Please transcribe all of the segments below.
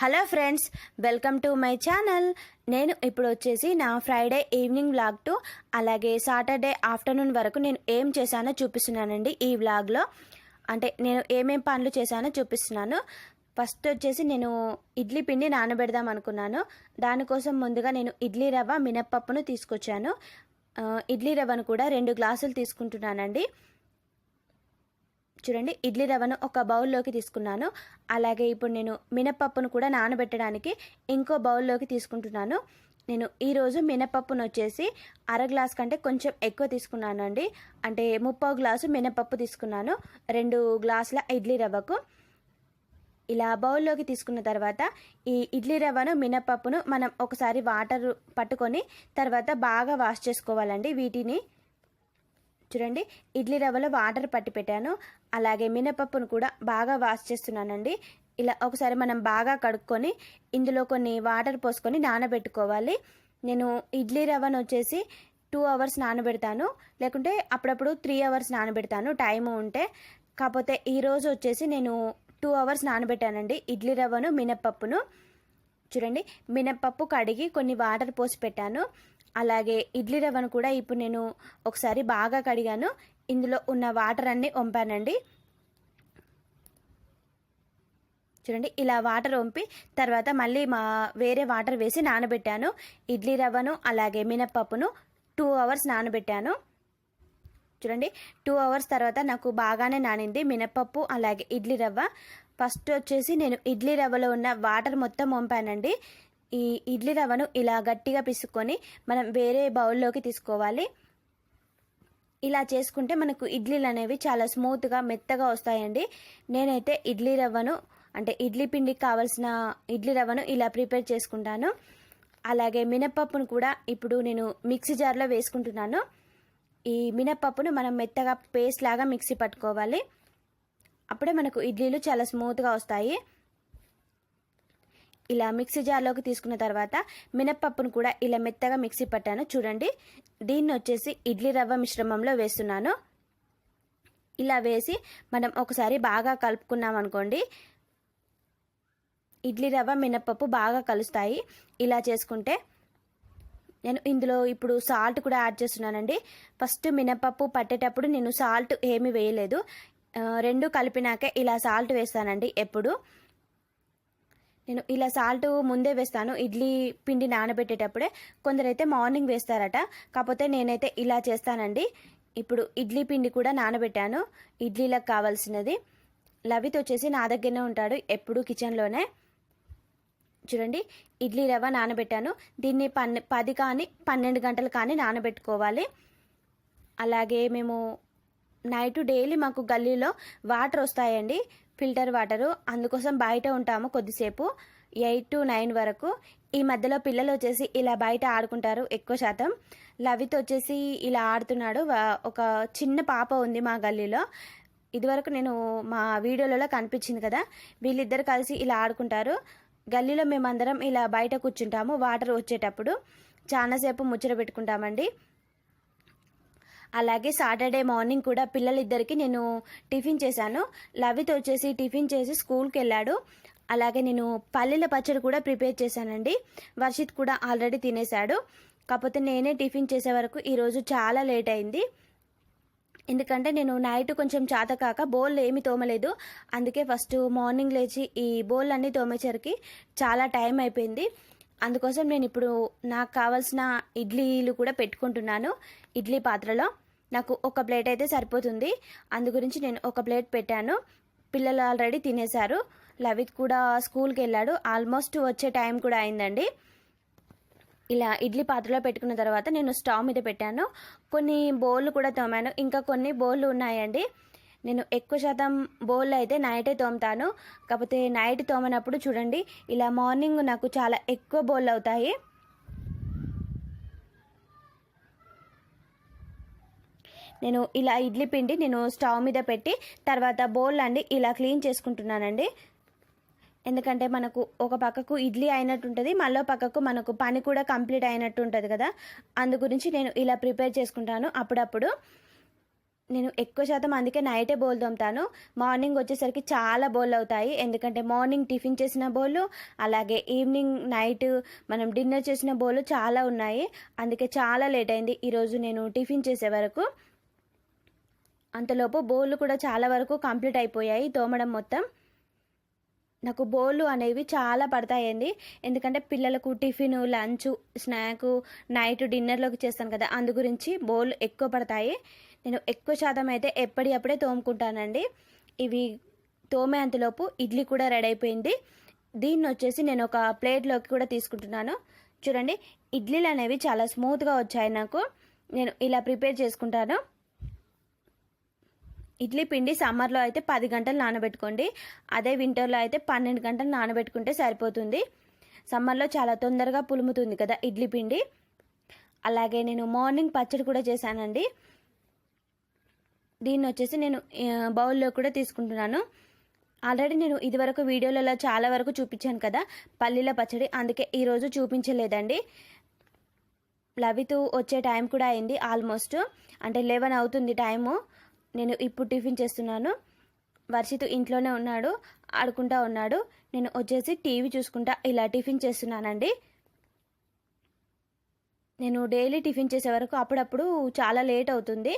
Hello friends welcome to my channel. నేను ఇప్పుడు వచ్చేసి నా ఫ్రైడే ఈవినింగ్ వ్లాగ్ టు అలాగే సాటర్డే ఆఫ్టర్నూన్ వరకు నేను ఏం చేశానో చూపిస్తున్నానండి ఈ వ్లాగ్లో. అంటే నేను ఏమేం పనులు చేశానో చూపిస్తున్నాను. ఫస్ట్ వచ్చేసి నేను ఇడ్లీ పిండి నానబెడదాం అనుకున్నాను. దానికోసం ముందుగా నేను ఇడ్లీ రవ్వ మినప్పప్పును తీసుకొచ్చాను. ఇడ్లీ రవ్వను కూడా రెండు గ్లాసులు తీసుకుంటున్నానండి. చూడండి ఇడ్లీ రవ్వను ఒక బౌల్లోకి తీసుకున్నాను. అలాగే ఇప్పుడు నేను మినపప్పును కూడా నానబెట్టడానికి ఇంకో బౌల్లోకి తీసుకుంటున్నాను. నేను ఈరోజు మినపప్పును వచ్చేసి అర గ్లాస్ కంటే కొంచెం ఎక్కువ తీసుకున్నాను అండి అంటే ముప్పావు గ్లాసు మినపప్పు తీసుకున్నాను రెండు గ్లాసుల ఇడ్లీ రవ్వకు. ఇలా బౌల్లోకి తీసుకున్న తర్వాత ఈ ఇడ్లీ రవ్వను మినపప్పును మనం ఒకసారి వాటర్ పట్టుకొని తర్వాత బాగా వాష్ చేసుకోవాలండి వీటిని. చూడండి ఇడ్లీ రవ్వలో వాటర్ పట్టి పెట్టాను. అలాగే మినపప్పును కూడా బాగా వాష్ చేస్తున్నానండి. ఇలా ఒకసారి మనం బాగా కడుక్కొని ఇందులో కొన్ని వాటర్ పోసుకొని నానబెట్టుకోవాలి. నేను ఇడ్లీ రవ్వను వచ్చేసి టూ అవర్స్ నానబెడతాను. లేకుంటే అప్పుడప్పుడు త్రీ అవర్స్ నానబెడతాను. టైం ఉంటే. కాకపోతే ఈరోజు వచ్చేసి నేను టూ అవర్స్ నానబెట్టానండి ఇడ్లీ రవ్వను మినపప్పును. చూడండి మినప్పప్పు కడిగి కొన్ని వాటర్ పోసి పెట్టాను. అలాగే ఇడ్లీ రవ్వను కూడా ఇప్పుడు నేను ఒకసారి బాగా కడిగాను. ఇందులో ఉన్న వాటర్ అన్నీ వంపానండి. చూడండి ఇలా వాటర్ వంపి తర్వాత మళ్ళీ మా వేరే వాటర్ వేసి నానబెట్టాను. ఇడ్లీ రవ్వను అలాగే మినప్పప్పును టూ అవర్స్ నానబెట్టాను. చూడండి టూ అవర్స్ తర్వాత నాకు బాగానే నానింది మినపప్పు అలాగే ఇడ్లీ రవ్వ. ఫస్ట్ వచ్చేసి నేను ఇడ్లీ రవ్వలో ఉన్న వాటర్ మొత్తం వంపానండి. ఈ ఇడ్లీ రవ్వను ఇలా గట్టిగా పిసుకొని మనం వేరే బౌల్లోకి తీసుకోవాలి. ఇలా చేసుకుంటే మనకు ఇడ్లీలు అనేవి చాలా స్మూత్గా మెత్తగా వస్తాయండి. నేనైతే ఇడ్లీ రవ్వను అంటే ఇడ్లీ పిండికి కావాల్సిన ఇడ్లీ రవ్వను ఇలా ప్రిపేర్ చేసుకుంటాను. అలాగే మినపప్పును కూడా ఇప్పుడు నేను మిక్సీ జార్లో వేసుకుంటున్నాను. ఈ మినపప్పును మనం మెత్తగా పేస్ట్ లాగా మిక్సీ పట్టుకోవాలి. అప్పుడే మనకు ఇడ్లీలు చాలా స్మూత్గా వస్తాయి. ఇలా మిక్సీ జార్లోకి తీసుకున్న తర్వాత మినప్పప్పును కూడా ఇలా మెత్తగా మిక్సీ పట్టాను. చూడండి. దీన్ని వచ్చేసి ఇడ్లీ రవ్వ మిశ్రమంలో వేస్తున్నాను. ఇలా వేసి మనం ఒకసారి బాగా కలుపుకున్నాం అనుకోండి. ఇడ్లీ రవ్వ మినప్పప్పు బాగా కలుస్తాయి. ఇలా చేసుకుంటే నేను ఇందులో ఇప్పుడు సాల్ట్ కూడా యాడ్ చేస్తున్నానండి. ఫస్ట్ మినపప్పు పట్టేటప్పుడు నేను సాల్ట్ ఏమీ వేయలేదు. రెండు కలిపినాకే ఇలా సాల్ట్ వేస్తానండి ఎప్పుడు. నేను ఇలా సాల్ట్ ముందే వేస్తాను ఇడ్లీ పిండి నానబెట్టేటప్పుడే కొందరైతే మార్నింగ్ వేస్తారట. కాకపోతే నేనైతే ఇలా చేస్తానండి. ఇప్పుడు ఇడ్లీ పిండి కూడా నానబెట్టాను. ఇడ్లీలకు కావాల్సినది లవిత్ వచ్చేసి నా దగ్గరనే ఉంటాడు ఎప్పుడు కిచెన్లోనే. చూడండి ఇడ్లీ రవ్వ నానబెట్టాను. దీన్ని పన్నె పది కానీ పన్నెండు గంటలు కానీ నానబెట్టుకోవాలి. అలాగే మేము నైట్ డైలీ మాకు గల్లీలో వాటర్ వస్తాయండి. Filter water. అందుకోసం బయట ఉంటాము కొద్దిసేపు. ఎయిట్ టు నైన్ వరకు. ఈ మధ్యలో పిల్లలు వచ్చేసి ఇలా బయట ఆడుకుంటారు ఎక్కువ శాతం. లవిత్ వచ్చేసి ఇలా ఆడుతున్నాడు. ఒక చిన్న పాప ఉంది మా గల్లీలో. ఇదివరకు నేను మా వీడియోలలో కనిపించింది కదా. వీళ్ళిద్దరు కలిసి ఇలా ఆడుకుంటారు. గల్లీలో మేమందరం ఇలా బయట కూర్చుంటాము. వాటర్ వచ్చేటప్పుడు. చాలాసేపు ముచ్చట పెట్టుకుంటామండి. అలాగే సాటర్డే మార్నింగ్ కూడా పిల్లలిద్దరికి నేను టిఫిన్ చేశాను. లవిత్ వచ్చేసి టిఫిన్ చేసి స్కూల్కి వెళ్ళాడు. అలాగే నేను పల్లీల పచ్చడి కూడా ప్రిపేర్ చేశానండి. వర్షిత్ కూడా ఆల్రెడీ తినేశాడు. కాకపోతే నేనే టిఫిన్ చేసే వరకు ఈరోజు చాలా లేట్ అయింది. ఎందుకంటే నేను నైట్ కొంచెం చేత కాక బౌల్ ఏమి తోమలేదు. అందుకే ఫస్ట్ మార్నింగ్ లేచి ఈ బౌల్ అన్నీ తోమేసరికి చాలా టైం అయిపోయింది. అందుకోసం నేను ఇప్పుడు నాకు కావాల్సిన ఇడ్లీలు కూడా పెట్టుకుంటున్నాను. ఇడ్లీ పాత్రలో నాకు ఒక ప్లేట్ అయితే సరిపోతుంది. అందు గురించి నేను ఒక ప్లేట్ పెట్టాను. పిల్లలు ఆల్రెడీ తినేశారు. లవిత్ కూడా స్కూల్కి వెళ్ళాడు. ఆల్మోస్ట్ వచ్చే టైం కూడా అయిందండి. ఇలా ఇడ్లీ పాత్రలో పెట్టుకున్న తర్వాత నేను స్టవ్ మీద పెట్టాను. కొన్ని బౌళ్ళు కూడా తోమాను. ఇంకా కొన్ని బౌళ్ళు ఉన్నాయండి. నేను ఎక్కువ శాతం బౌల్ అయితే నైటే తోముతాను. కాకపోతే నైట్ తోమనప్పుడు చూడండి ఇలా మార్నింగ్ నాకు చాలా ఎక్కువ బౌల్ అవుతాయి. నేను ఇలా ఇడ్లీ పిండి నేను స్టవ్ మీద పెట్టి తర్వాత బౌల్ అండి ఇలా క్లీన్ చేసుకుంటున్నానండి. ఎందుకంటే మనకు ఒక పక్కకు ఇడ్లీ అయినట్టు ఉంటుంది మళ్ళీ పక్కకు మనకు పని కూడా కంప్లీట్ అయినట్టు ఉంటుంది కదా. అందు గురించి నేను ఇలా ప్రిపేర్ చేసుకుంటాను అప్పుడప్పుడు. నేను ఎక్కువ శాతం అందుకే నైటే బోల్ తోముతాను మార్నింగ్ వచ్చేసరికి చాలా బోల్ అవుతాయి. ఎందుకంటే మార్నింగ్ టిఫిన్ చేసిన బోళ్ళు అలాగే ఈవినింగ్ నైట్ మనం డిన్నర్ చేసిన బోళ్ళు చాలా ఉన్నాయి. అందుకే చాలా లేట్ అయింది ఈరోజు నేను టిఫిన్ చేసే వరకు. అంతలోపు బోళ్ళు కూడా చాలా వరకు కంప్లీట్ అయిపోయాయి తోమడం మొత్తం. నాకు బోళ్ళు అనేవి చాలా పడతాయండి. ఎందుకంటే పిల్లలకు టిఫిన్ లంచ్ స్నాక్ నైట్ డిన్నర్లోకి చేస్తాను కదా అందు గురించి బోళ్ళు ఎక్కువ పడతాయి. నేను ఎక్కువ శాతం అయితే ఎప్పటి అప్పుడే తోముకుంటానండి. ఇవి తోమే అంతలోపు ఇడ్లీ కూడా రెడీ అయిపోయింది. దీన్ని వచ్చేసి నేను ఒక ప్లేట్లోకి కూడా తీసుకుంటున్నాను. చూడండి ఇడ్లీలు అనేవి చాలా స్మూత్గా వచ్చాయి నాకు. నేను ఇలా ప్రిపేర్ చేసుకుంటాను. ఇడ్లీ పిండి సమ్మర్లో అయితే పది గంటలు నానబెట్టుకోండి. అదే వింటర్లో అయితే పన్నెండు గంటలు నానబెట్టుకుంటే సరిపోతుంది. సమ్మర్లో చాలా తొందరగా పులుముతుంది కదా ఇడ్లీ పిండి. అలాగే నేను మార్నింగ్ పచ్చడి కూడా చేశానండి. దీన్ని వచ్చేసి నేను బౌల్లో కూడా తీసుకుంటున్నాను. ఆల్రెడీ నేను ఇదివరకు వీడియోలలో చాలా వరకు చూపించాను కదా పల్లీల పచ్చడి అందుకే ఈరోజు చూపించలేదండి. లవితు వచ్చే టైం కూడా అయింది ఆల్మోస్ట్ అంటే లెవెన్ అవుతుంది టైము. నేను ఇప్పుడు టిఫిన్ చేస్తున్నాను. వర్షిత్ ఇంట్లోనే ఉన్నాడు ఆడుకుంటా ఉన్నాడు. నేను వచ్చేసి టీవీ చూసుకుంటా ఇలా టిఫిన్ చేస్తున్నానండి. నేను డైలీ టిఫిన్ చేసే వరకు అప్పుడప్పుడు చాలా లేట్ అవుతుంది.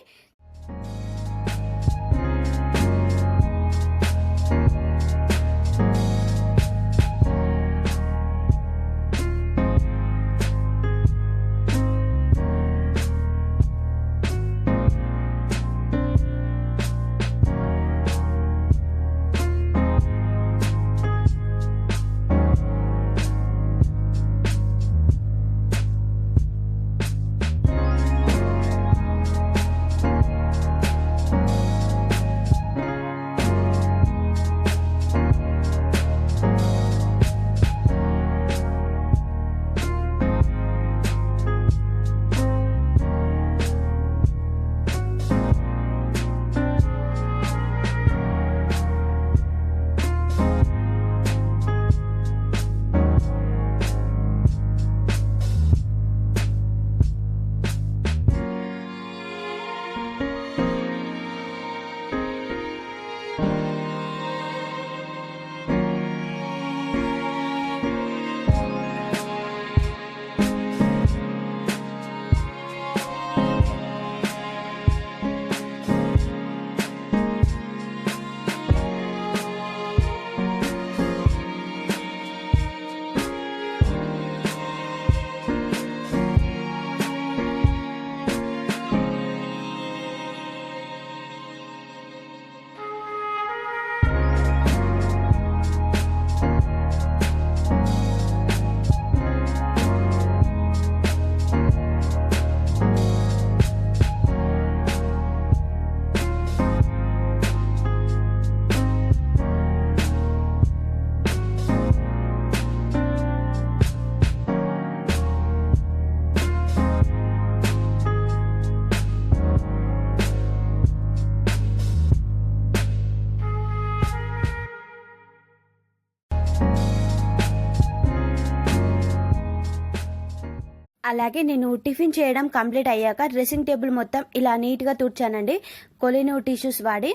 అలాగే నేను టిఫిన్ చేయడం కంప్లీట్ అయ్యాక డ్రెస్సింగ్ టేబుల్ మొత్తం ఇలా నీట్గా తుడిచానండి. కొలినో టిష్యూస్ వాడి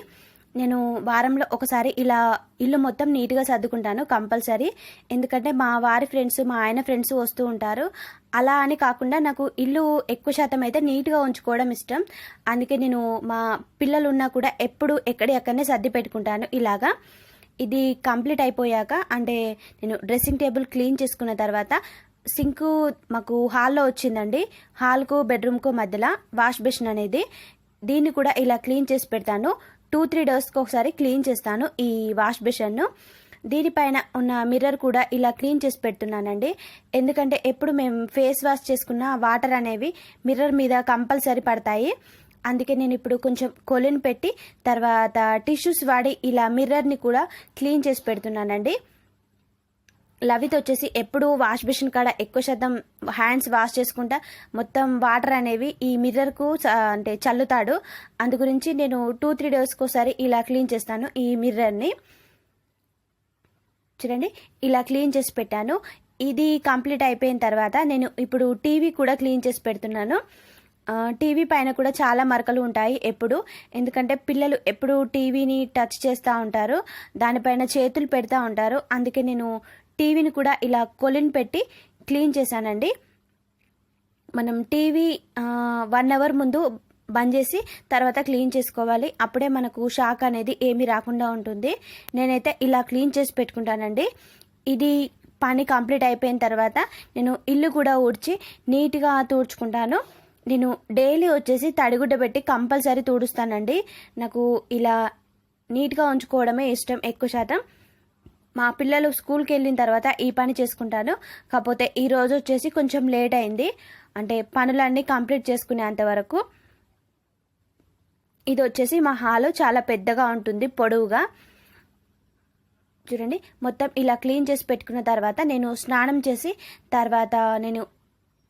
నేను వారంలో ఒకసారి ఇలా ఇల్లు మొత్తం నీట్గా సర్దుకుంటాను కంపల్సరీ. ఎందుకంటే మా వారి ఫ్రెండ్స్ మా ఆయన ఫ్రెండ్స్ వస్తూ ఉంటారు. అలా అని కాకుండా నాకు ఇల్లు ఎక్కువ శాతం అయితే నీట్గా ఉంచుకోవడం ఇష్టం. అందుకే నేను మా పిల్లలు ఉన్నా కూడా ఎప్పుడు ఎక్కడెక్కడనే సర్ది పెట్టుకుంటాను ఇలాగా. ఇది కంప్లీట్ అయిపోయాక అంటే నేను డ్రెస్సింగ్ టేబుల్ క్లీన్ చేసుకున్న తర్వాత సింకు మాకు హాల్లో వచ్చిందండి. హాల్కు బెడ్రూమ్కు మధ్యలో వాష్ బేసిన్ అనేది. దీన్ని కూడా ఇలా క్లీన్ చేసి పెడతాను. టూ త్రీ డేస్కి ఒకసారి క్లీన్ చేస్తాను ఈ వాష్ బేసిన్ను. దీనిపైన ఉన్న మిర్రర్ కూడా ఇలా క్లీన్ చేసి పెడుతున్నానండి. ఎందుకంటే ఎప్పుడు మేము ఫేస్ వాష్ చేసుకున్న వాటర్ అనేవి మిర్రర్ మీద కంపల్సరీ పడతాయి. అందుకే నేను ఇప్పుడు కొంచెం కొలిని పెట్టి తర్వాత టిష్యూస్ వాడి ఇలా మిర్రర్ని కూడా క్లీన్ చేసి పెడుతున్నానండి. లవిత్ వచ్చేసి ఎప్పుడు వాష్ బేసిన్ కాడ ఎక్కువ శాతం హ్యాండ్స్ వాష్ చేసుకుంటా. మొత్తం వాటర్ అనేవి ఈ మిర్రర్కు అంటే చల్లుతాడు. అందు గురించి నేను టూ త్రీ డేస్కి ఒకసారి ఇలా క్లీన్ చేస్తాను ఈ మిర్రర్ని చూడండి ఇలా క్లీన్ చేసి పెట్టాను. ఇది కంప్లీట్ అయిపోయిన తర్వాత నేను ఇప్పుడు టీవీ కూడా క్లీన్ చేసి పెడుతున్నాను. టీవీ పైన కూడా చాలా మరకలు ఉంటాయి ఎప్పుడు. ఎందుకంటే పిల్లలు ఎప్పుడు టీవీని టచ్ చేస్తూ ఉంటారు. దానిపైన చేతులు పెడతా ఉంటారు. అందుకే నేను టీవీని కూడా ఇలా కొలిన్ పెట్టి క్లీన్ చేశానండి. మనం టీవీ వన్ అవర్ ముందు బంద్ చేసి తర్వాత క్లీన్ చేసుకోవాలి. అప్పుడే మనకు షాక్ అనేది ఏమీ రాకుండా ఉంటుంది. నేనైతే ఇలా క్లీన్ చేసి పెట్టుకుంటానండి. ఇది పని కంప్లీట్ అయిపోయిన తర్వాత నేను ఇల్లు కూడా ఊడ్చి నీట్గా తుడుచుకుంటాను. నేను డైలీ వచ్చేసి తడిగుడ్డ పెట్టి కంపల్సరీ తూడుస్తానండి. నాకు ఇలా నీట్గా ఉంచుకోవడమే ఇష్టం ఎక్కువ శాతం. మా పిల్లలు స్కూల్కి వెళ్ళిన తర్వాత ఈ పని చేసుకుంటాను. కాకపోతే ఈరోజు వచ్చేసి కొంచెం లేట్ అయింది. అంటే పనులన్నీ కంప్లీట్ చేసుకునేంత వరకు. ఇది వచ్చేసి మా హాలు చాలా పెద్దగా ఉంటుంది పొడవుగా. చూడండి మొత్తం ఇలా క్లీన్ చేసి పెట్టుకున్న తర్వాత నేను స్నానం చేసి తర్వాత నేను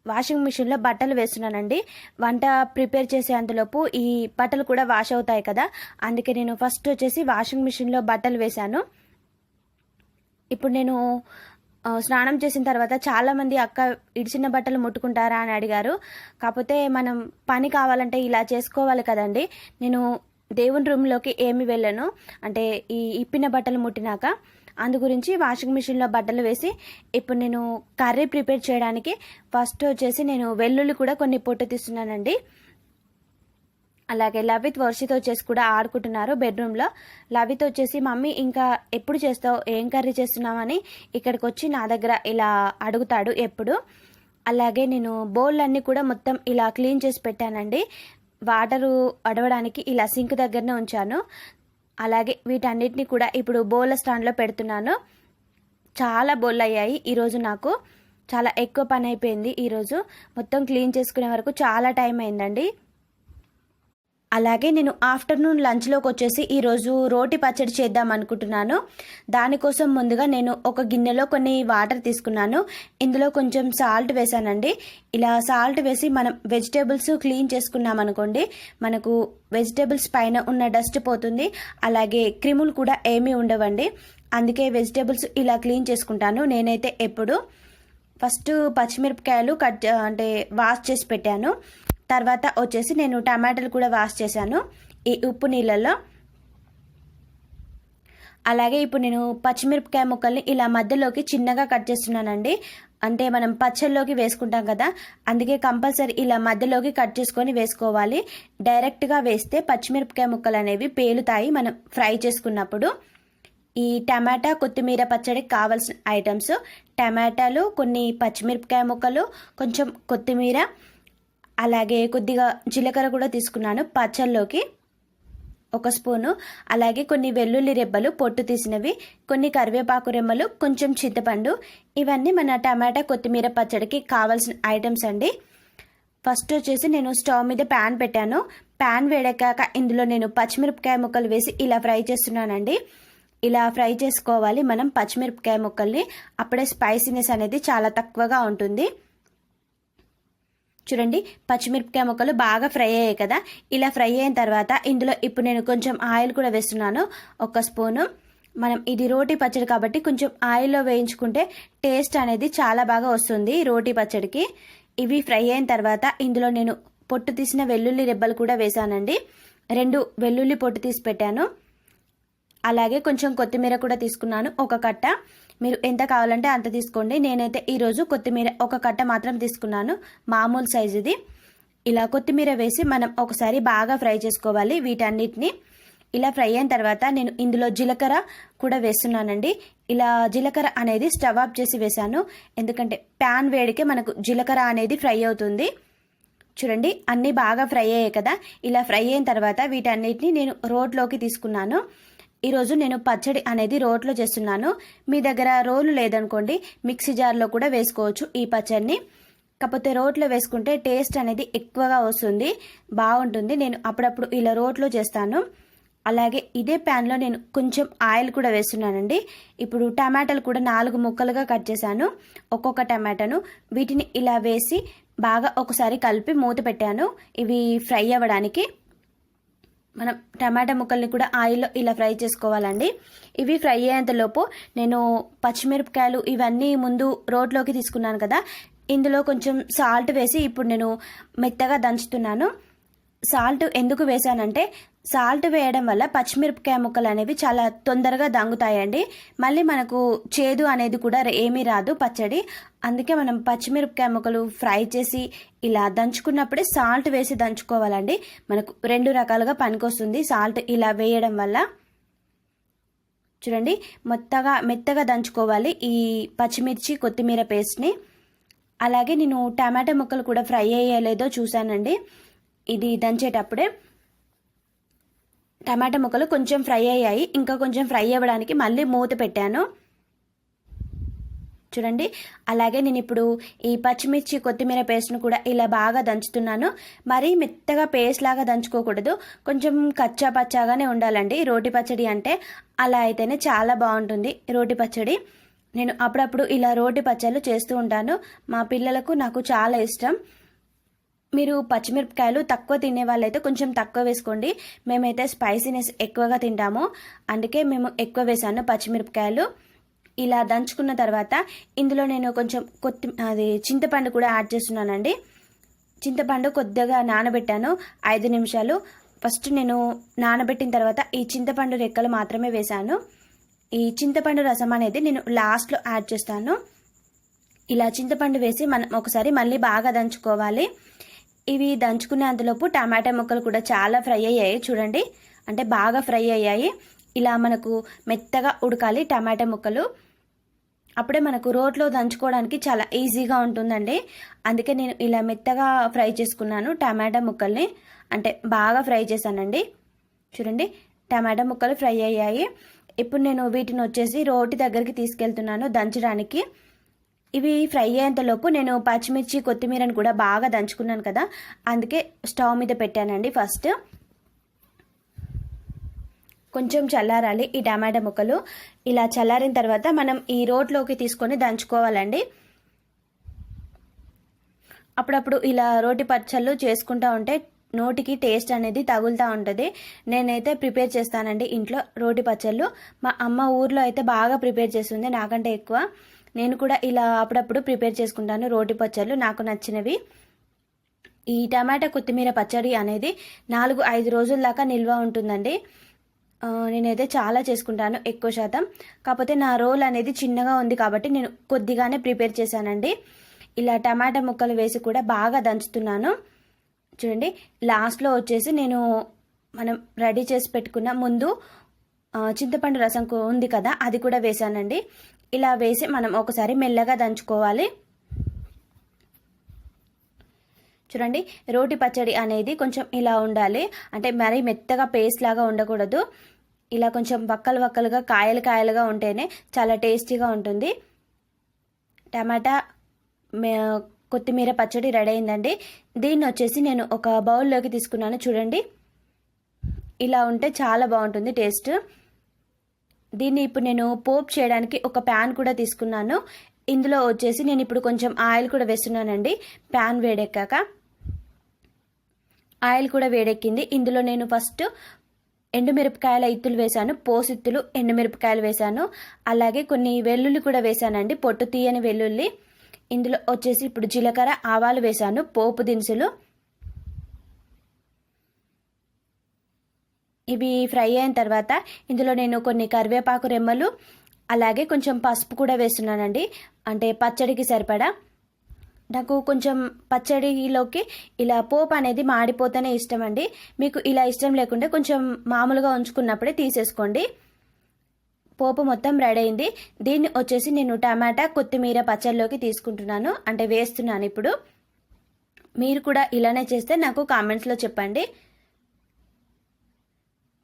వాషింగ్ మిషన్లో బట్టలు వేస్తున్నానండి. వంట ప్రిపేర్ చేసే అంతలోపు ఈ బట్టలు కూడా వాష్ అవుతాయి కదా. అందుకే నేను ఫస్ట్ వచ్చేసి వాషింగ్ మిషన్లో బట్టలు వేశాను. ఇప్పుడు నేను స్నానం చేసిన తర్వాత చాలామంది అక్క ఇడిచిన బట్టలు ముట్టుకుంటారా అని అడిగారు. కాకపోతే మనం పని కావాలంటే ఇలా చేసుకోవాలి కదండి. నేను దేవుని రూమ్లోకి ఏమి వెళ్ళను. అంటే ఈ ఇప్పిన బట్టలు ముట్టినాక అందు గురించి వాషింగ్ మిషన్లో బట్టలు వేసి ఇప్పుడు నేను కర్రీ ప్రిపేర్ చేయడానికి ఫస్ట్ వచ్చేసి నేను వెల్లుల్లి కూడా కొన్ని పొట్టు తీస్తున్నానండి. అలాగే లవిత్ వర్షిత్ వచ్చేసి కూడా ఆడుకుంటున్నారు బెడ్రూమ్లో. లవిత్ వచ్చేసి మమ్మీ ఇంకా ఎప్పుడు చేస్తావు? ఏం కర్రీ చేస్తున్నామని ఇక్కడికి వచ్చి నా దగ్గర ఇలా అడుగుతాడు ఎప్పుడు. అలాగే నేను బౌల్ అన్నీ కూడా మొత్తం ఇలా క్లీన్ చేసి పెట్టానండి. వాటరు అడవడానికి ఇలా సింక్ దగ్గరనే ఉంచాను. అలాగే వీటన్నిటిని కూడా ఇప్పుడు బౌల స్టాండ్లో పెడుతున్నాను. చాలా బౌల్ అయ్యాయి ఈరోజు నాకు. చాలా ఎక్కువ పని అయిపోయింది ఈరోజు. మొత్తం క్లీన్ చేసుకునే వరకు చాలా టైం అయిందండి. అలాగే నేను ఆఫ్టర్నూన్ లంచ్లోకి వచ్చేసి ఈరోజు రోటి పచ్చడి చేద్దాం అనుకుంటున్నాను. దానికోసం ముందుగా నేను ఒక గిన్నెలో కొన్ని వాటర్ తీసుకున్నాను. ఇందులో కొంచెం సాల్ట్ వేసానండి ఇలా సాల్ట్ వేసి మనం వెజిటేబుల్స్ క్లీన్ చేసుకున్నాం అనుకోండి మనకు వెజిటేబుల్స్ పైన ఉన్న డస్ట్ పోతుంది. అలాగే క్రిములు కూడా ఏమీ ఉండవండి. అందుకే వెజిటేబుల్స్ ఇలా క్లీన్ చేసుకుంటాను. నేనైతే ఎప్పుడు ఫస్ట్ పచ్చిమిరపకాయలు కట్ అంటే వాష్ చేసి పెట్టాను. తర్వాత వచ్చేసి నేను టమాటాలు కూడా వాష్ చేశాను. ఈ ఉప్పు నీళ్ళల్లో అలాగే ఇప్పుడు నేను పచ్చిమిరపకాయ ముక్కల్ని ఇలా మధ్యలోకి చిన్నగా కట్ చేస్తున్నానండి. అంటే మనం పచ్చళ్ళలోకి వేసుకుంటాం కదా అందుకే కంపల్సరీ ఇలా మధ్యలోకి కట్ చేసుకొని వేసుకోవాలి. డైరెక్ట్గా వేస్తే పచ్చిమిరపకాయ ముక్కలు అనేవి పేలుతాయి మనం ఫ్రై చేసుకున్నప్పుడు. ఈ టమాటా కొత్తిమీర పచ్చడికి కావాల్సిన ఐటమ్స్. టమాటాలు కొన్ని పచ్చిమిరపకాయ ముక్కలు కొంచెం కొత్తిమీర అలాగే కొద్దిగా జీలకర్ర కూడా తీసుకున్నాను. పచ్చళ్ళలోకి ఒక స్పూను. అలాగే కొన్ని వెల్లుల్లి రెబ్బలు పొట్టు తీసినవి కొన్ని కరివేపాకు రెమ్మలు కొంచెం చింతపండు. ఇవన్నీ మన టమాటా కొత్తిమీర పచ్చడికి కావాల్సిన ఐటమ్స్ అండి. ఫస్ట్ వచ్చేసి నేను స్టవ్ మీద ప్యాన్ పెట్టాను. ప్యాన్ వేడెక్కాక ఇందులో నేను పచ్చిమిరపకాయ ముక్కలు వేసి ఇలా ఫ్రై చేస్తున్నానండి. ఇలా ఫ్రై చేసుకోవాలి మనం పచ్చిమిరపకాయ ముక్కల్ని. అప్పుడే స్పైసీనెస్ అనేది చాలా తక్కువగా ఉంటుంది. చూడండి పచ్చిమిరపకాయ ముక్కలు బాగా ఫ్రై అయ్యాయి కదా. ఇలా ఫ్రై అయిన తర్వాత ఇందులో ఇప్పుడు నేను కొంచెం ఆయిల్ కూడా వేస్తున్నాను. ఒక స్పూను. మనం ఇది రోటీ పచ్చడి కాబట్టి కొంచెం ఆయిల్లో వేయించుకుంటే టేస్ట్ అనేది చాలా బాగా వస్తుంది రోటీ పచ్చడికి. ఇవి ఫ్రై అయిన తర్వాత ఇందులో నేను పొట్టు తీసిన వెల్లుల్లి రెబ్బలు కూడా వేసానండి రెండు వెల్లుల్లి పొట్టు తీసి పెట్టాను. అలాగే కొంచెం కొత్తిమీర కూడా తీసుకున్నాను ఒక కట్ట. మీరు ఎంత కావాలంటే అంత తీసుకోండి. నేనైతే ఈరోజు కొత్తిమీర ఒక కట్ట మాత్రం తీసుకున్నాను. మామూలు సైజుది ఇలా కొత్తిమీర వేసి మనం ఒకసారి బాగా ఫ్రై చేసుకోవాలి వీటన్నిటిని. ఇలా ఫ్రై అయిన తర్వాత నేను ఇందులో జీలకర్ర కూడా వేస్తున్నానండి. ఇలా జీలకర్ర అనేది స్టవ్ ఆఫ్ చేసి వేశాను. ఎందుకంటే ప్యాన్ వేడికే మనకు జీలకర్ర అనేది ఫ్రై అవుతుంది. చూడండి అన్నీ బాగా ఫ్రై అయ్యాయి కదా. ఇలా ఫ్రై అయిన తర్వాత వీటన్నిటిని నేను రోట్లోకి తీసుకున్నాను. ఈరోజు నేను పచ్చడి అనేది రోట్లో చేస్తున్నాను. మీ దగ్గర రోలు లేదనుకోండి మిక్సీ జార్లో కూడా వేసుకోవచ్చు ఈ పచ్చడిని. కాకపోతే రోట్లో వేసుకుంటే టేస్ట్ అనేది ఎక్కువగా వస్తుంది బాగుంటుంది. నేను అప్పుడప్పుడు ఇలా రోట్లో చేస్తాను. అలాగే ఇదే ప్యాన్లో నేను కొంచెం ఆయిల్ కూడా వేస్తున్నానండి. ఇప్పుడు టమాటాలు కూడా నాలుగు ముక్కలుగా కట్ చేశాను ఒక్కొక్క టమాటాను. వీటిని ఇలా వేసి బాగా ఒకసారి కలిపి మూత పెట్టాను. ఇవి ఫ్రై అవ్వడానికి. మనం టమాటా ముక్కల్ని కూడా ఆయిల్లో ఇలా ఫ్రై చేసుకోవాలండి. ఇవి ఫ్రై అయ్యేంతలోపు నేను పచ్చిమిరపకాయలు ఇవన్నీ ముందు రోట్లోకి తీసుకున్నాను కదా. ఇందులో కొంచెం సాల్ట్ వేసి ఇప్పుడు నేను మెత్తగా దంచుతున్నాను. సాల్ట్ ఎందుకు వేసానంటే సాల్ట్ వేయడం వల్ల పచ్చిమిరపకాయ ముక్కలు అనేవి చాలా తొందరగా దంగుతాయండి. మళ్ళీ మనకు చేదు అనేది కూడా ఏమీ రాదు పచ్చడి. అందుకే మనం పచ్చిమిరపకాయ ముక్కలు ఫ్రై చేసి ఇలా దంచుకున్నప్పుడే సాల్ట్ వేసి దంచుకోవాలండి. మనకు రెండు రకాలుగా పనికొస్తుంది. సాల్ట్ ఇలా వేయడం వల్ల. చూడండి మొత్తగా మెత్తగా దంచుకోవాలి ఈ పచ్చిమిర్చి కొత్తిమీర పేస్ట్ని. అలాగే నేను టమాటా ముక్కలు కూడా ఫ్రై అయ్యలేదో చూశానండి. ఇది దంచేటప్పుడే. టమాటా ముక్కలు కొంచెం ఫ్రై అయ్యాయి. ఇంకా కొంచెం ఫ్రై అవ్వడానికి మళ్ళీ మూత పెట్టాను. చూడండి అలాగే నేను ఇప్పుడు ఈ పచ్చిమిర్చి కొత్తిమీర పేస్ట్ను కూడా ఇలా బాగా దంచుతున్నాను. మరీ మెత్తగా పేస్ట్ లాగా దంచుకోకూడదు. కొంచెం కచ్చా పచ్చాగానే ఉండాలండి. రోటి పచ్చడి అంటే అలా అయితేనే చాలా బాగుంటుంది రోటి పచ్చడి. నేను అప్పుడప్పుడు ఇలా రోటి పచ్చళ్ళు చేస్తూ ఉంటాను. మా పిల్లలకు నాకు చాలా ఇష్టం. మీరు పచ్చిమిరపకాయలు తక్కువ తినే వాళ్ళైతే కొంచెం తక్కువ వేసుకోండి. మేమైతే స్పైసీనెస్ ఎక్కువగా తింటాము. అందుకే మేము ఎక్కువ వేసాను పచ్చిమిరపకాయలు. ఇలా దంచుకున్న తర్వాత ఇందులో నేను కొంచెం కొత్తి అది చింతపండు కూడా యాడ్ చేస్తున్నానండి. చింతపండు కొద్దిగా నానబెట్టాను. ఐదు నిమిషాలు. ఫస్ట్ నేను నానబెట్టిన తర్వాత ఈ చింతపండు రెక్కలు మాత్రమే వేశాను ఈ చింతపండు రసం అనేది నేను లాస్ట్లో యాడ్ చేస్తాను. ఇలా చింతపండు వేసి మనం ఒకసారి మళ్ళీ బాగా దంచుకోవాలి. ఇవి దంచుకునేంతలోపు టమాటా ముక్కలు కూడా చాలా ఫ్రై అయ్యాయి. చూడండి. అంటే బాగా ఫ్రై అయ్యాయి. ఇలా మనకు మెత్తగా ఉడకాలి టమాటా ముక్కలు. అప్పుడే మనకు రోట్లో దంచుకోవడానికి చాలా ఈజీగా ఉంటుందండి. అందుకే నేను ఇలా మెత్తగా ఫ్రై చేసుకున్నాను టమాటా ముక్కల్ని. అంటే బాగా ఫ్రై చేశానండి. చూడండి. టమాటా ముక్కలు ఫ్రై అయ్యాయి. ఇప్పుడు నేను వీటిని వచ్చేసి రోటి దగ్గరికి తీసుకెళ్తున్నాను దంచడానికి. ఇవి ఫ్రై అయ్యేంతలోపు నేను పచ్చిమిర్చి కొత్తిమీరని కూడా బాగా దంచుకున్నాను కదా. అందుకే స్టవ్ మీద పెట్టానండి ఫస్ట్. కొంచెం చల్లారాలి ఈ టమాటా ముక్కలు. ఇలా చల్లారిన తర్వాత మనం ఈ రోట్లోకి తీసుకొని దంచుకోవాలండి. అప్పుడప్పుడు ఇలా రోటి పచ్చళ్ళు చేసుకుంటూ ఉంటే నోటికి టేస్ట్ అనేది తగులుతూ ఉంటుంది. నేనైతే ప్రిపేర్ చేస్తానండి ఇంట్లో రోటి పచ్చళ్ళు. మా అమ్మ ఊర్లో అయితే బాగా ప్రిపేర్ చేస్తుంది నాకంటే ఎక్కువ. నేను కూడా ఇలా అప్పుడప్పుడు ప్రిపేర్ చేసుకుంటాను. రోటి పచ్చళ్ళు నాకు నచ్చినవి. ఈ టమాటా కొత్తిమీర పచ్చడి అనేది నాలుగు ఐదు రోజుల దాకా నిల్వ ఉంటుందండి. నేనైతే చాలా చేసుకుంటాను ఎక్కువ శాతం. కాకపోతే నా రోల్ అనేది చిన్నగా ఉంది కాబట్టి నేను కొద్దిగానే ప్రిపేర్ చేశానండి. ఇలా టమాటా ముక్కలు వేసి కూడా బాగా దంచుతున్నాను. చూడండి లాస్ట్లో వచ్చేసి నేను మనం రెడీ చేసి పెట్టుకున్న ముందు చింతపండు రసం ఉంది కదా అది కూడా వేసానండి ఇలా వేసి మనం ఒకసారి మెల్లగా దంచుకోవాలి. చూడండి రోటి పచ్చడి అనేది కొంచెం ఇలా ఉండాలి. అంటే మరీ మెత్తగా పేస్ట్ లాగా ఉండకూడదు. ఇలా కొంచెం వక్కలు వక్కలుగా కాయలు కాయలుగా ఉంటేనే చాలా టేస్టీగా ఉంటుంది. టమాటా కొత్తిమీర పచ్చడి రెడీ అయిందండి. దీన్ని వచ్చేసి నేను ఒక బౌల్లోకి తీసుకున్నాను చూడండి. ఇలా ఉంటే చాలా బాగుంటుంది టేస్ట్. దీన్ని ఇప్పుడు నేను పోప్ చేయడానికి ఒక ప్యాన్ కూడా తీసుకున్నాను. ఇందులో వచ్చేసి నేను ఇప్పుడు కొంచెం ఆయిల్ కూడా వేస్తున్నానండి. ప్యాన్ వేడెక్కాక ఆయిల్ కూడా వేడెక్కింది. ఇందులో నేను ఫస్ట్ ఎండుమిరపకాయల ఇత్తులు వేశాను. పోసిత్తులు ఎండుమిరపకాయలు వేశాను. అలాగే కొన్ని వెల్లుల్లి కూడా వేశానండి. పొట్టు తీయని వెల్లుల్లి. ఇందులో వచ్చేసి ఇప్పుడు జీలకర్ర ఆవాలు వేశాను. పోపు దినుసులు. ఇవి ఫ్రై అయిన తర్వాత ఇందులో నేను కొన్ని కరివేపాకు రెమ్మలు అలాగే కొంచెం పసుపు కూడా వేస్తున్నానండి. అంటే పచ్చడికి సరిపడా. నాకు కొంచెం పచ్చడిలోకి ఇలా పోపు అనేది మాడిపోతేనే ఇష్టం అండి మీకు ఇలా ఇష్టం లేకుంటే కొంచెం మామూలుగా ఉంచుకున్నప్పుడే తీసేసుకోండి. పోపు మొత్తం రెడీ అయింది. దీన్ని వచ్చేసి నేను టమాటా కొత్తిమీర పచ్చడిలోకి తీసుకుంటున్నాను. అంటే వేస్తున్నాను ఇప్పుడు. మీరు కూడా ఇలానే చేస్తే నాకు కామెంట్స్లో చెప్పండి.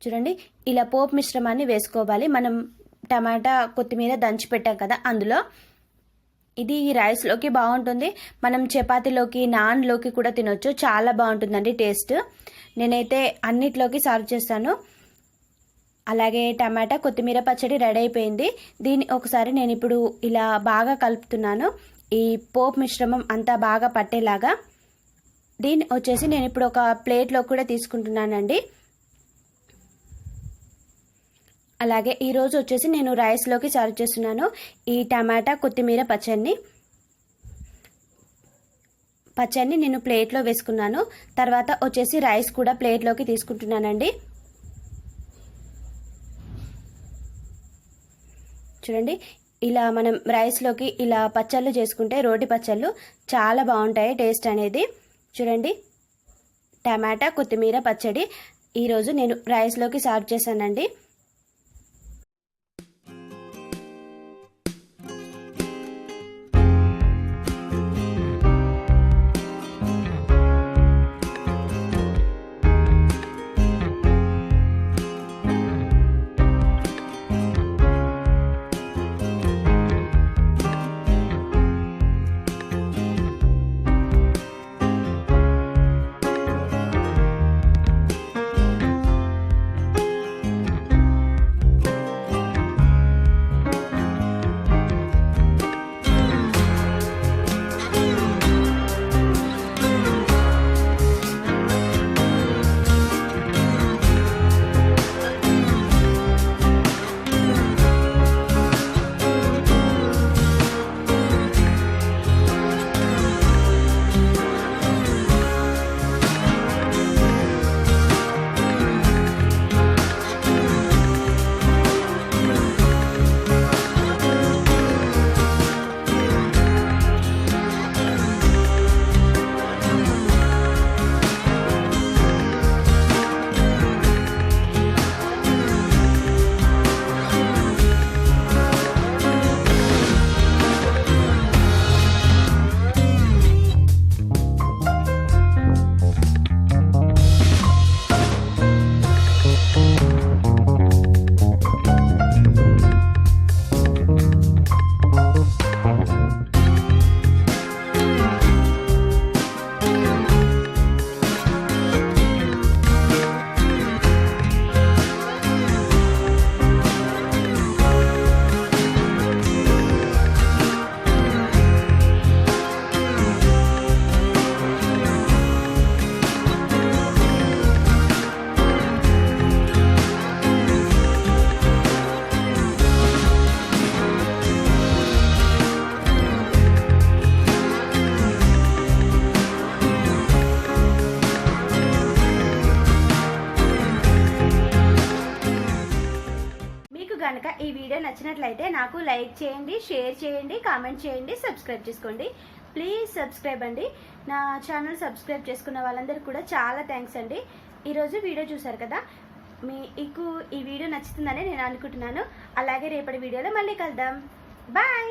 చూడండి ఇలా పోపు మిశ్రమాన్ని వేసుకోవాలి. మనం టమాటా కొత్తిమీర దంచి పెట్టాం కదా అందులో. ఇది ఈ రైస్లోకి బాగుంటుంది. మనం చపాతీలోకి నాన్లోకి కూడా తినొచ్చు. చాలా బాగుంటుందండి టేస్ట్. నేనైతే అన్నిట్లోకి సర్వ్ చేస్తాను. అలాగే టమాటా కొత్తిమీర పచ్చడి రెడీ అయిపోయింది. దీన్ని ఒకసారి నేను ఇప్పుడు ఇలా బాగా కలుపుతున్నాను. ఈ పోపు మిశ్రమం అంతా బాగా పట్టేలాగా. దీన్ని వచ్చేసి నేను ఇప్పుడు ఒక ప్లేట్లో కూడా తీసుకుంటున్నానండి. అలాగే ఈరోజు వచ్చేసి నేను రైస్లోకి సర్వ్ చేస్తున్నాను. ఈ టమాటా కొత్తిమీర పచ్చడిని పచ్చడిని నేను ప్లేట్లో వేసుకున్నాను. తర్వాత వచ్చేసి రైస్ కూడా ప్లేట్లోకి తీసుకుంటున్నానండి. చూడండి ఇలా మనం రైస్లోకి ఇలా పచ్చళ్ళు చేసుకుంటే రోటి పచ్చళ్ళు చాలా బాగుంటాయి టేస్ట్ అనేది. చూడండి టమాటా కొత్తిమీర పచ్చడి. ఈరోజు నేను రైస్లోకి సర్వ్ చేశానండి. లైక్ చేయండి షేర్ చేయండి కామెంట్ చేయండి సబ్స్క్రైబ్ చేసుకోండి. ప్లీజ్ సబ్స్క్రైబ్ అండి. నా ఛానల్ సబ్స్క్రైబ్ చేసుకున్న వాళ్ళందరికీ కూడా చాలా థ్యాంక్స్ అండి. ఈరోజు వీడియో చూసారు కదా? మీకు ఈ వీడియో నచ్చుతుందని నేను అనుకుంటున్నాను. అలాగే రేపటి వీడియోలో మళ్ళీ కలుద్దాం. బాయ్!